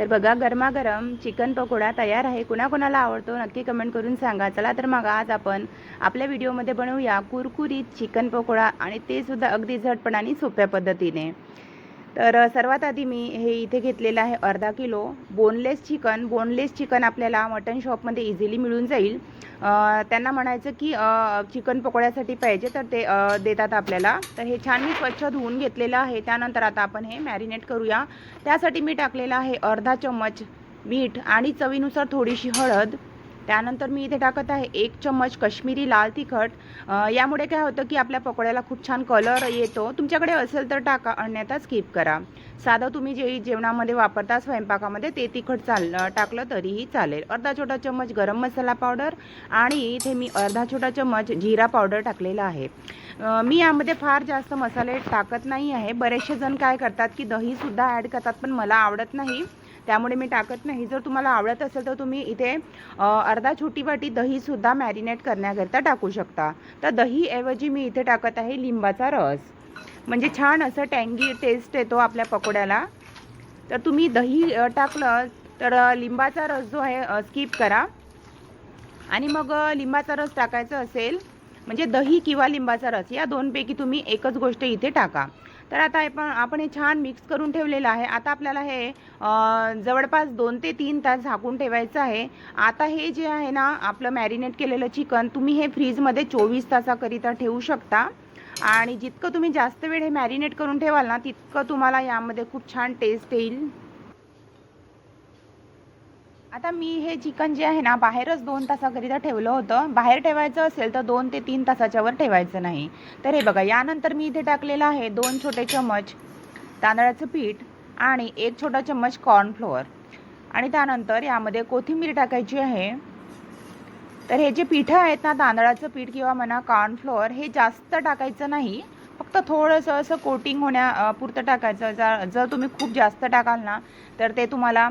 तर बघा गरमागरम चिकन पकोडा तयार आहे. कुणाकुणाला आवडतो नक्की कमेंट करून सांगा. चला तर मग आज आपण आपल्या व्हिडिओमध्ये बनवूया कुरकुरीत चिकन पकोडा आणि ते सुद्धा अगदी झटपणाने आणि सोप्या पद्धतीने. तर सर्वात आधी मी हे इथे घेतलेलं आहे अर्धा kilo boneless chicken boneless chicken आपल्याला मटन शॉपमध्ये इझिली मिळून जाईल. त्यांना म्हणायचं की चिकन पकोड्यासाठी पाहिजे तर ते देतात आपल्याला. तर हे छान मी स्वच्छ धुवून घेतलेलं आहे. त्यानंतर आता आपण हे मॅरिनेट करूया. त्यासाठी मी टाकलेलं आहे अर्धा चम्मच मीठ आणि चवीनुसार थोडीशी हळद. त्यानंतर मी इथे टाकत आहे एक चम्मच कश्मीरी लाल तिखट. यामुळे काय होतं की आपल्या पकोड्याला खूप छान कलर येतो. तुमच्याकडे असेल तर टाका अन्यथा स्किप करा. साधं तुम्ही जे जेवणामध्ये वापरता स्वयंपाकामध्ये ते तिखट चाल टाकलं तरीही चालेल. अर्धा छोटा चम्मच गरम मसाला पावडर आणि इथे मी अर्धा छोटा चम्मच जिरा पावडर टाकलेला आहे. मी यामध्ये फार जास्त मसाले टाकत नाही आहे. बरेचसे जण काय करतात की दहीसुद्धा ॲड करतात पण मला आवडत नाही. त्यामुळे मी टाकत नाही. जर तुम्हाला आवडत असेल तर तुम्ही इथे अर्धा छोटी वाटी दहीसुद्धा मॅरिनेट करण्याकरिता टाकू शकता. तर दहीऐवजी मी इथे टाकत आहे लिंबाचा रस. म्हणजे छान असं टँगी टेस्ट येतो आपल्या पकोड्याला. तर तुम्ही दही टाकलं तर लिंबाचा रस जो आहे स्किप करा. आणि मग लिंबाचा रस टाकायचा असेल म्हणजे दही किंवा लिंबाचा रस या दोनपैकी तुम्ही एकच गोष्ट इथे टाका. तर आता आपण आपण हे छान मिक्स करून ठेवलेलं आहे. आता आपल्याला हे जवळपास दोन ते तीन तास झाकून ठेवायचं आहे. आता हे जे आहे ना आपलं मॅरिनेट केलेलं चिकन तुम्ही हे फ्रीजमध्ये चोवीस तासाकरिता ठेवू शकता. आणि जितकं तुम्ही जास्त वेळ हे मॅरिनेट करून ठेवाल ना तितकं तुम्हाला यामध्ये खूप छान टेस्ट येईल. आता मी हे चिकन जे आहे ना बाहेरच दोन तासाकरिता ठेवलं होतं. बाहेर ठेवायचं असेल तर दोन ते तीन तासाच्यावर ठेवायचं नाही. तर हे बघा यानंतर मी इथे टाकलेलं आहे दोन छोटे चम्मच तांदळाचं पीठ आणि एक छोटा चम्मच कॉर्नफ्लोअर आणि त्यानंतर यामध्ये कोथिंबीर टाकायची आहे. तर हे जे पिठं आहेत ना तांदळाचं पीठ किंवा म्हणा कॉर्नफ्लोअर हे जास्त टाकायचं नाही. फक्त थोडंसं असं कोटिंग होण्या पुरतं टाकायचं. जर जर तुम्ही खूप जास्त टाकाल ना तर ते तुम्हाला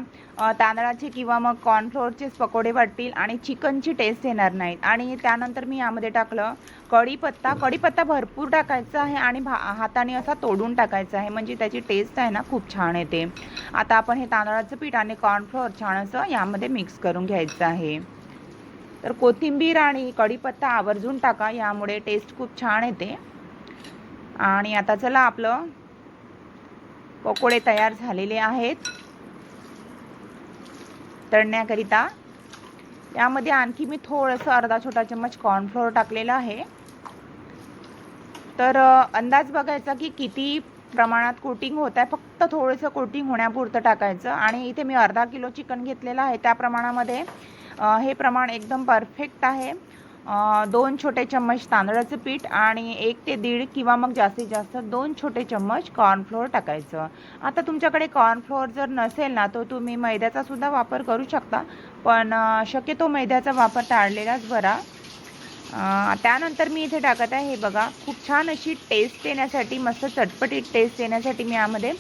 तांदळाचे किंवा मग कॉर्नफ्लोअरचेच पकोडे वाटतील आणि चिकनची टेस्ट येणार नाहीत. आणि त्यानंतर मी यामध्ये टाकलं कढीपत्ता. कढीपत्ता भरपूर टाकायचा आहे आणि भा हाताने असा तोडून टाकायचा आहे. म्हणजे त्याची टेस्ट आहे ना खूप छान येते. आता आपण हे तांदळाचं पीठ आणि कॉर्नफ्लोअर छान असं यामध्ये मिक्स करून घ्यायचं आहे. तर कोथिंबीर आणि कढीपत्ता आवर्जून टाका यामुळे टेस्ट खूप छान येते. आणि आता चला आपलं पकोडे तयार झालेले आहेत. तळण्याकरिता. यामध्ये आणखी मी थोडंसं अर्धा छोटा चम्मच कॉर्नफ्लोअर टाकलेलं आहे. तर अंदाज बघायचा की किती प्रमाणात कोटिंग होत आहे. फक्त थोडंसं कोटिंग होण्यापुरतं टाकायचं. आणि इथे मी अर्धा किलो चिकन घेतलेलं आहे. त्या प्रमाणामध्ये हे प्रमाण एकदम परफेक्ट आहे. दोन छोटे चम्मच तांदळाचं पीठ आणि एक ते दीड किंवा मग जास्तीत जास्त दोन छोटे चम्मच कॉर्नफ्लोअर टाकायचं. आता तुमच्याकडे कॉर्नफ्लोअर जर नसेल ना तर तुम्ही मैद्याचा सुद्धा वापर करू शकता. पण शक्यतो मैद्याचा वापर टाळलेलाच बरा. त्यानंतर मी इथे टाकत आहे हे बघा. खूप छान अशी टेस्ट येण्यासाठी मस्त चटपटीत टेस्ट येण्यासाठी मी यामध्ये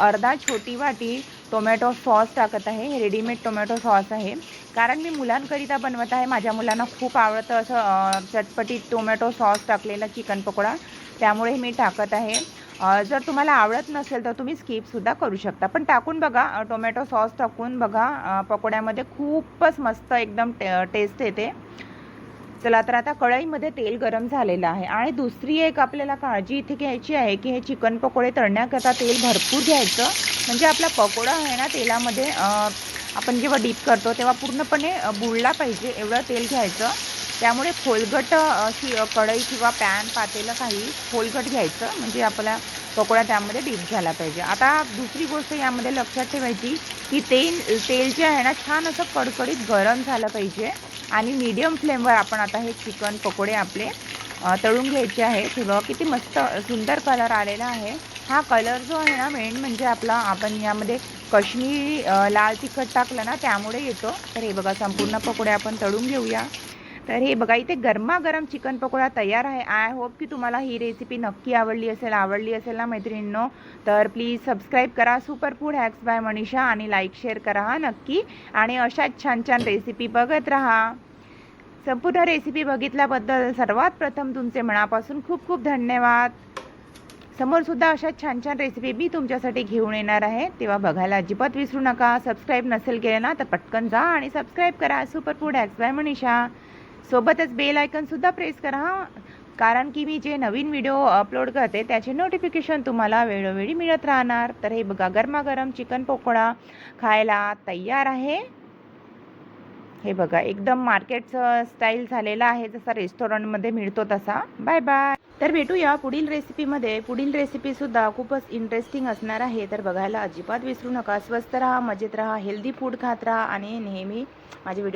अर्धा छोटी वाटी टोमॅटो सॉस टाकत आहे. हे रेडीमेड टोमॅटो सॉस आहे. कारण मी मुलांकरिता बनवत आहे. माझ्या मुलांना खूप आवडतं असं चटपटीत टोमॅटो सॉस टाकलेला चिकन पकोडा. त्यामुळे मी टाकत आहे. जर तुम्हाला आवडत नसेल तर तुम्ही स्किपसुद्धा करू शकता. पण टाकून बघा टोमॅटो सॉस टाकून बघा पकोड्यामध्ये खूपच मस्त एकदम टे टेस्ट येते. चला तर आता कढईमध्ये तेल गरम झालेलं आहे. आणि दुसरी एक आपल्याला काळजी इथे घ्यायची आहे की हे चिकन पकोडे तळण्याकरता तेल भरपूर घ्यायचं. म्हणजे आपला पकोडा आहे ना तेलामध्ये आपण जेव्हा डीप करतो तेव्हा पूर्णपणे बुडला पाहिजे एवढं तेल घ्यायचं. त्यामुळे खोलगट अशी कढई किंवा पॅन पातेलं काही खोलगट घ्यायचं. म्हणजे आपला पकोडा त्यामध्ये डीप झाला पाहिजे. आता दुसरी गोष्ट यामध्ये लक्षात ठेवायची की तेल तेल जे आहे ना छान असं कडकडीत गरम झालं पाहिजे. आणि मीडियम फ्लेमवर आपण आता हे चिकन पकोडे आपले तळून घ्यायचे आहे. तुला किती मस्त सुंदर कलर आलेला आहे. हा कलर जो आहे ना मेन म्हणजे आपला आपण यामध्ये काश्मीरी लाल तिखट टाकलं ना त्यामुळे येतो. तर हे बघा संपूर्ण पकोडे आपण तळून घेऊया. तर हे बघा इथे गरमागरम चिकन पकोडा तयार आहे. आय होप की तुम्हाला ही रेसिपी नक्की आवडली असेल आवडली असेल ना मैत्रिणींनो? तर प्लीज सबस्क्राईब करा. Super food hacks by Manisha आणि लाईक शेअर करा नक्की. आणि अशाच छान छान रेसिपी बघत राहा. संपूर्ण रेसिपी बघितल्याबद्दल सर्वात प्रथम तुमचे मनापासून खूप खूप धन्यवाद. समोरसुद्धा अशा छान छान रेसिपी मी तुमच्यासाठी घेऊन येणार आहे. तेव्हा बघायला अजिबात विसरू नका. सबस्क्राईब नसेल केलं ना तर पटकन जा आणि सबस्क्राईब करा. Super food hacks by Manisha. सोबतच बेल आयकनसुद्धा प्रेस करा कारण की मी जे नवीन व्हिडिओ अपलोड करते त्याचे नोटिफिकेशन तुम्हाला वेळोवेळी मिळत राहणार. तर हे बघा गरमागरम चिकन पकोडा खायला तयार आहे. हे बघा एकदम मार्केटचं स्टाईल झालेला आहे जसा रेस्टॉरंटमध्ये मिळतो तसा. बाय बाय तर भेटूया पुढील रेसिपीमध्ये पुढील रेसिपीसुद्धा खूपच इंटरेस्टिंग असणार आहे. तर बघायला अजिबात विसरू नका. स्वस्त राहा मजेत राहा हेल्दी फूड खात राहा आणि नेहमी माझे व्हिडिओ